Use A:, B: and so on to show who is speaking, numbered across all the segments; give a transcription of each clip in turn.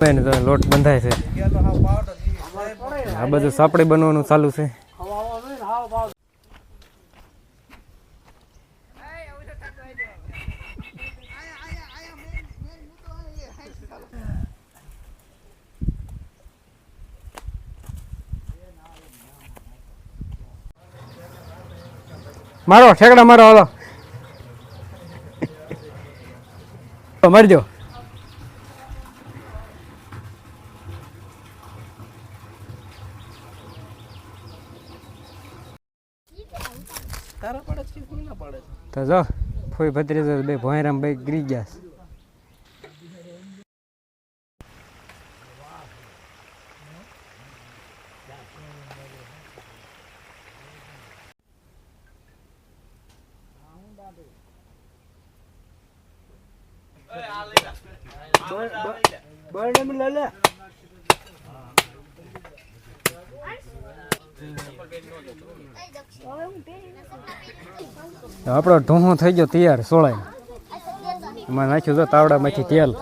A: લોટ બંધાય છે. આ બધું સાપડે બનવાનું ચાલુ છે. મારો ઠેકડા મારો હાલો. મરજો
B: તારા પડે છે કે ના પડે
A: તો જો ફોઈ ભત્રીજો બે ભોંયરામ ભાઈ ગરી ગયા છે.
B: લે
A: આપણો ઢોહો થઈ ગયો તૈયાર, સોળાય. એમાં નાખ્યું તો તાવડામાંથી તેલ.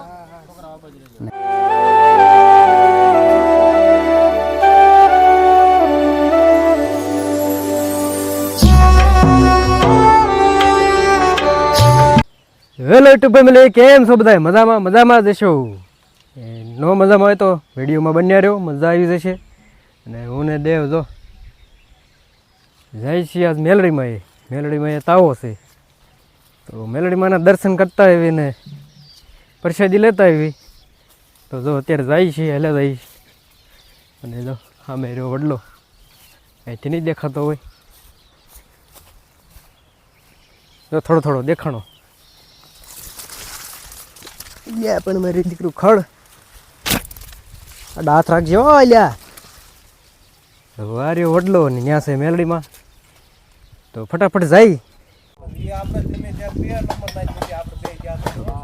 A: હેલો યુટ્યુબ ફેમિલી, કેમ છો બધા મજામાં મજામાં જશો એ નો મજામાં હોય તો વિડીયોમાં બન્યા રહ્યો, મજા આવી જશે. અને હું ને દેવ જો જય છીએ આજ મેલડીમાં એ. મેલડીમાં એ તાવો છે. તો મેલડીમાંના દર્શન કરતા આવી ને પ્રસાદી લેતા આવી તો જો અત્યારે જાય છે હેલે જાય છે. અને જો સામે રહ્યો વડલો. અહીંથી નહીં દેખાતો હોય. જો થોડો થોડો દેખાણો. લ્યા પણ મારી દીકરું ખડ. હાથ રાખજો હો લ્યા. વાર્યો વડલો ને ત્યાં છે મેલડીમાં. તો ફટાફટ જાય.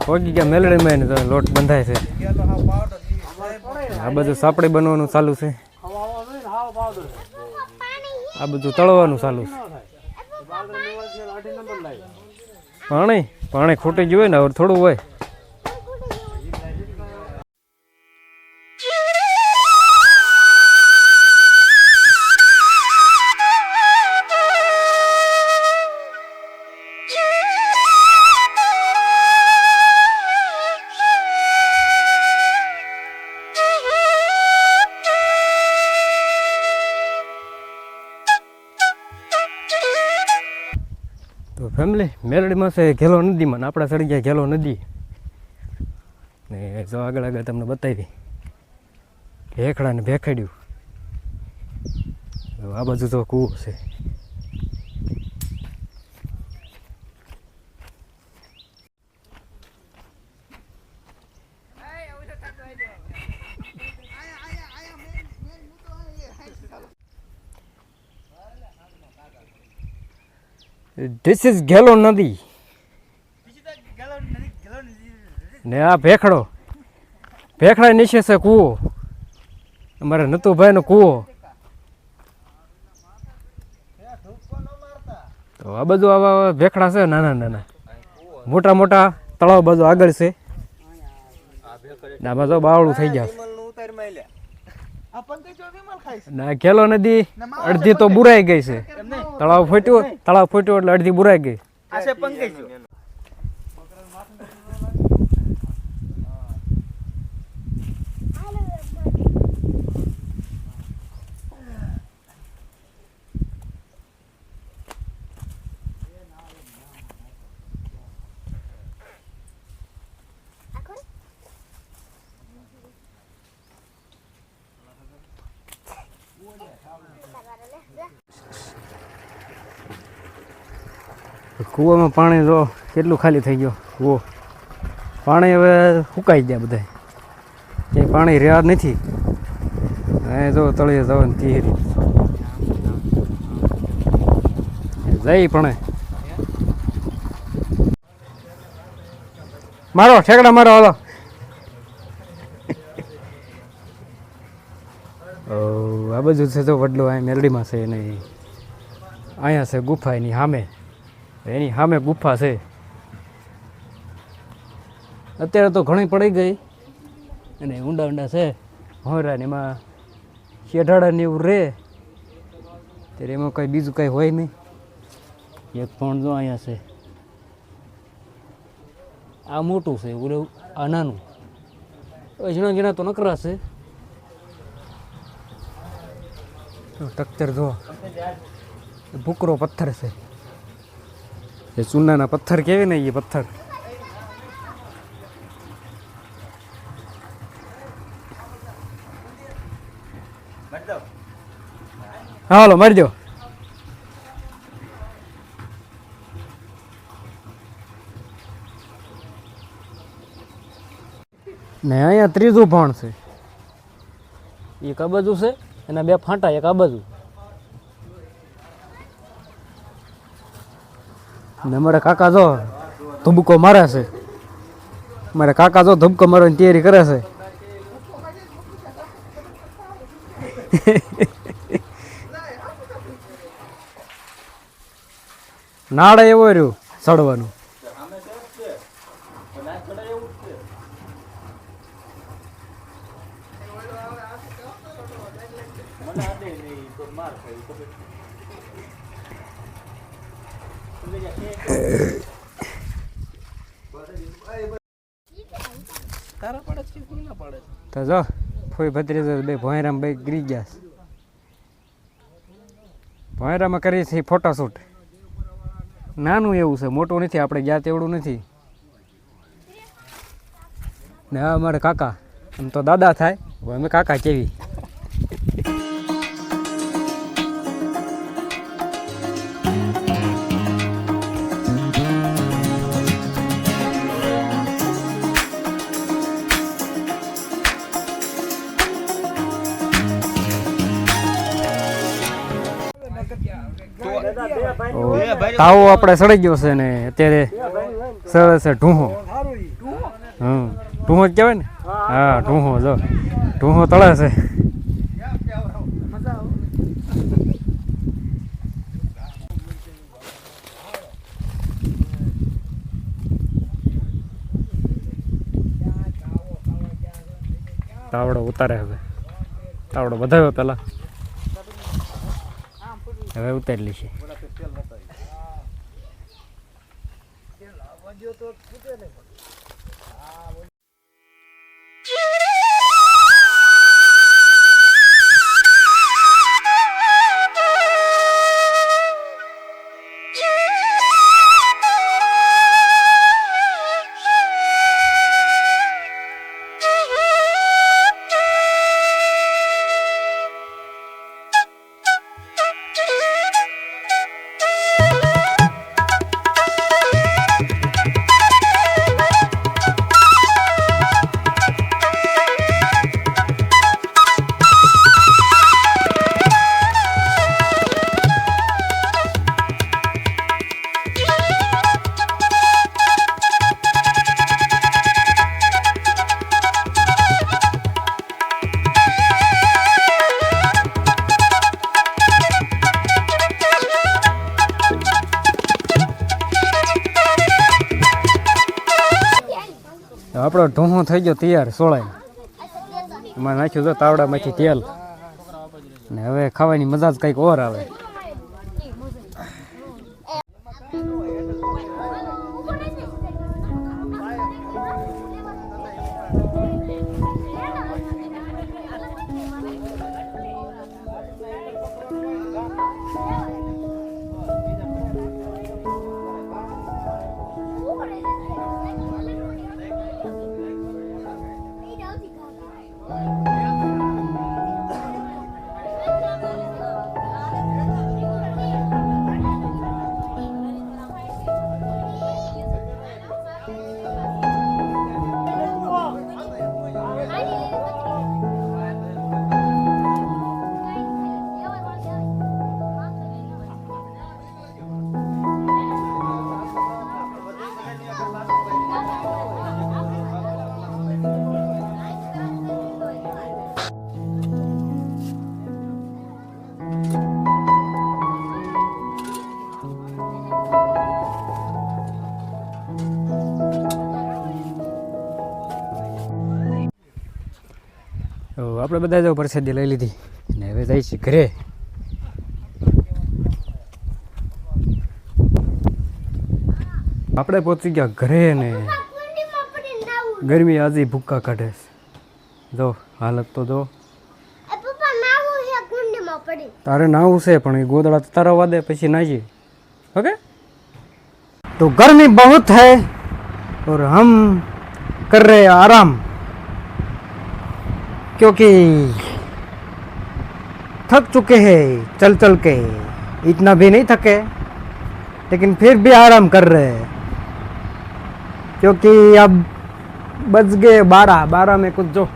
A: પહોંચી ગયા મેલડીમાં એને લોટ બંધાય છે. આ બધું સાપડે બનવાનું ચાલુ છે. આ બધું તળવાનું ચાલુ છે. પાણી પાણી ખૂટી ગયું હોય ને, હવે થોડું હોય. ફેમિલી મેલડીમાં છે ઘેલો નદીમાં ને આપણા સડી ઘેલો નદી. ને જો આગળ આગળ તમને બતાવી ભેખડાને ભેખડ્યું. આ બાજુ તો કૂવો છે. ધીસ ઇઝ ગેલો નદી ને આ ભેખડો. ભેખડા નીચે છે કૂવો. અમારે નતુભાઈનો કૂવો. તો આ બધું આવા ભેખડા છે, નાના નાના. મોટા મોટા તળાવ બધું આગળ છે. આમાં તો બાવળું થઈ.
B: વિમલ નું
A: ખેલો નદી અડધી તો બુરાઈ ગઈ છે. તળાવ ફૂટ્યું તળાવ ફૂટ્યું એટલે અડધી બુરાઈ ગઈ.
B: પંકજ
A: કૂવામાં પાણી જો કેટલું ખાલી થઈ ગયો? કૂવો પાણી હવે સુકાઈ ગયા બધા ક્યાંય પાણી રહ્યા નથી. એ જો તળીએ જવાની તીરી જઈ પણ. મારો, ઠેકડા મારો, હાલો. આ બધું છે તો વડલો અહીં મેલડીમાં છે ને અહીંયા છે ગુફા એની સામે. એની સામે ગુફા છે. અત્યારે તો ઘણી પડી ગઈ અને ઊંડા ઊંડા છે. હોરા એમાં શેઢાડા ને એવું રહે ત્યારે એમાં કંઈ બીજું કંઈ હોય નહીં. એક પણ જો અહીંયા છે. આ મોટું છે ઓલું આ નાનું. ઝીણા ઝીણા તો નકરા છે. ટક્ચર જો ભૂકરો પથ્થર છે. એ ચૂનાના પથ્થર કેવી ને એ પથ્થર? હાલો મરજો ને અહીંયા ત્રીજું ભણ છે. એક આ છે એના બે ફાંટા એક આ ને અમારા કાકા જો ધુબકો મારે છે. મારા કાકા જો ધુબકો મારવાની તૈયારી કરે છે. નાળે એવો રહ્યું ચડવાનું
B: તારા પડે છે કે કોઈના પડે છે?
A: તો જો ફોઈ ભત્રીજો બે ભોંયરામ બે ગરી ગયા છે. ભોંયરામાં કરીએ છીએ ફોટોશૂટ નાનું એવું છે, મોટું નથી, આપણે ગયા તેવડું નથી. ને અમારે કાકા, આમ તો દાદા થાય અમે કાકા કેવી? તાવો આપણે સડી ગયો છે ને અત્યારે સરસ છે, ઢૂંહો. હમ, ઢૂંહો જ કહેવાય ને? હા, ઢૂંહો, જો. ઢૂંહો તળે છે. તાવડો ઉતારે હવે. તાવડો વધાર્યો પેલા. હવે ઉતારી લઈશે ગયો તો ખૂટે નહીં. આપણો ઢૂંહો થઈ ગયો તૈયાર સોળાય. એમાં નાખ્યું તો તાવડામાંથી તેલ. ને હવે ખાવાની મજા જ કંઈક ઓર આવે. આપણે બધા જો પરસેદી લઈ લીધી. અને હવે જઈએ છીએ ઘરે. આપણે પહોંચી ગયા ઘરે ને ગરમી આજે ભૂક્કા કાઢે જો હાલત તો જો. તારે નાવું છે પણ એ ગોદડા તારા વાદે પછી નાજી ઓકે? તો ગરમી બહુ થાય ઓર હમ કર રહે આરામ. क्योंकि थक चुके हैं चल चल के। इतना भी नहीं थके, लेकिन फिर भी आराम कर रहे हैं। क्योंकि अब बज गए बारह बारह में कुछ जो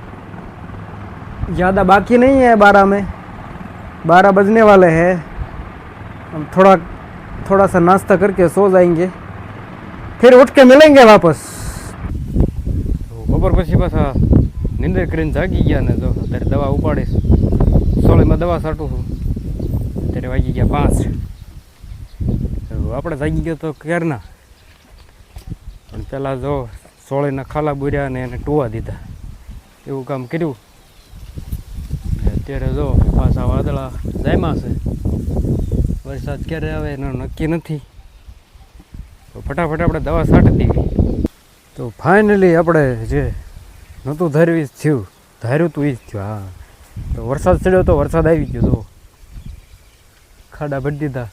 A: ज़्यादा बाकी नहीं है बारह में। बारह बजने वाले हैं। हम थोड़ा थोड़ा सा नाश्ता करके सो जाएँगे। फिर उठ के मिलेंगे वापस। तो बपर નિંદર કરીને જાગી ગયા ને જો અત્યારે દવા ઉપાડીશ સોળીમાં દવા સાટું છું. અત્યારે વાગી ગયા પાંચ. આપણે જાગી ગયો તો ક્યારના? પણ પહેલાં જો સોળીના ખાલા બુર્યા ને એને ટોવા દીધા. એવું કામ કર્યું. અત્યારે જો પાછા વાદળા જામ્યા છે. વરસાદ ક્યારે આવે એનું નક્કી નથી. તો ફટાફટ આપણે દવા છાંટી દીધી. તો ફાઇનલી આપણે જે નહોતું ધાર્યું જ થયું. ધાર્યું તું એ જ થયું, હા. તો વરસાદ ચડ્યો તો વરસાદ આવી ગયો તો ખાડા ભરી દીધા.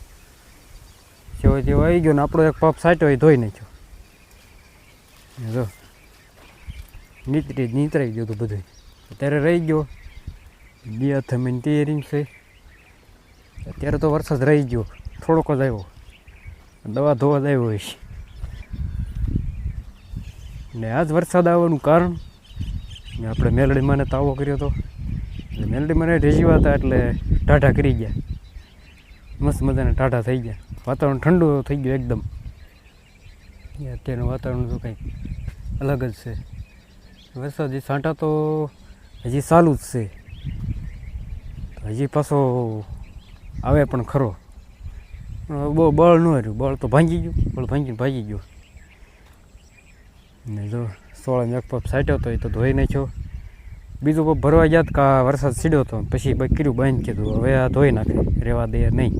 A: જેવો જેવો આવી ગયો ને, આપણો એક પપ સાચો એ ધોઈ નાખ્યો. જો, નીતરી નીતરાઈ ગયું હતું બધું અત્યારે રહી ગયો. બે થમીને તૈયારી છે. અત્યારે તો વરસાદ રહી ગયો. થોડોક જ આવ્યો. દવા ધોવા જ આવ્યો હોય ને આ જ વરસાદ આવવાનું કારણ ને આપણે મેલડીમાં ને તાવો કર્યો હતો એટલે મેલડીમાં રેજીવા હતા એટલે ટાઢા કરી ગયા. મસ્ત મજાને ટાઢા થઈ ગયા. વાતાવરણ ઠંડુ થઈ ગયું એકદમ. અત્યારનું વાતાવરણ તો કંઈક અલગ જ છે. વરસાદ હજી સાંટા તો હજી ચાલુ જ છે. હજી પાછો આવે પણ ખરો. બહુ બળ ન રહ્યું. બળ તો ભાંગી ગયું. બળ ભાંગીને ભાગી ગયું. ને જો સોળમ એક પપ સાટ્યો તો એ તો ધોઈ નાખ્યો. બીજું પપ ભરવા ગયા કા વરસાદ સીડ્યો હતો પછી કર્યું બંધ કીધું, હવે આ ધોઈ નાખે રહેવા દે નહીં.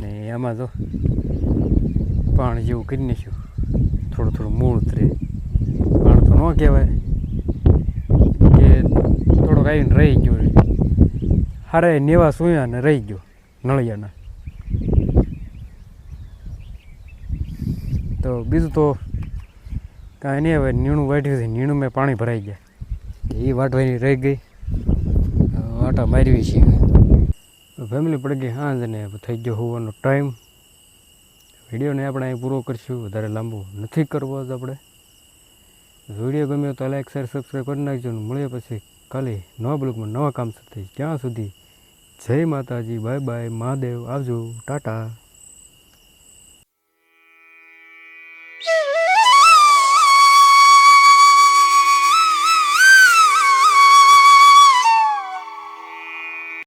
A: ને એમાં જો પાણી જેવું કરી નાખ્યું. થોડું થોડું મૂળ ઉતરે. પાણી તો ન કહેવાય, કે થોડોક આવીને રહી ગયો હારે નેવા સુયા ને રહી ગયો, નળિયાના. તો બીજું તો કાંઈ નહીં હવે નીણું વાઢ્યું છે, નીણું મેં પાણી ભરાઈ ગયા. એ વાટવાની રહી ગઈ. વાટા મારવી છીએ ફેમિલી પડી ગઈ હાંજ ને થઈ ગયો હોવાનો ટાઈમ વિડીયોને આપણે અહીં પૂરો કરશું. વધારે લાંબો નથી કરવો જ આપણે. વીડિયો ગમ્યો તો લાઈક શેર સબસ્ક્રાઈબ કરી નાખજો ને મળીએ પછી કાલે નવા બ્લોગમાં નવા કામ સાથે. ત્યાં સુધી જય માતાજી, બાય બાય, મહાદેવ. આવજો. ટાટા.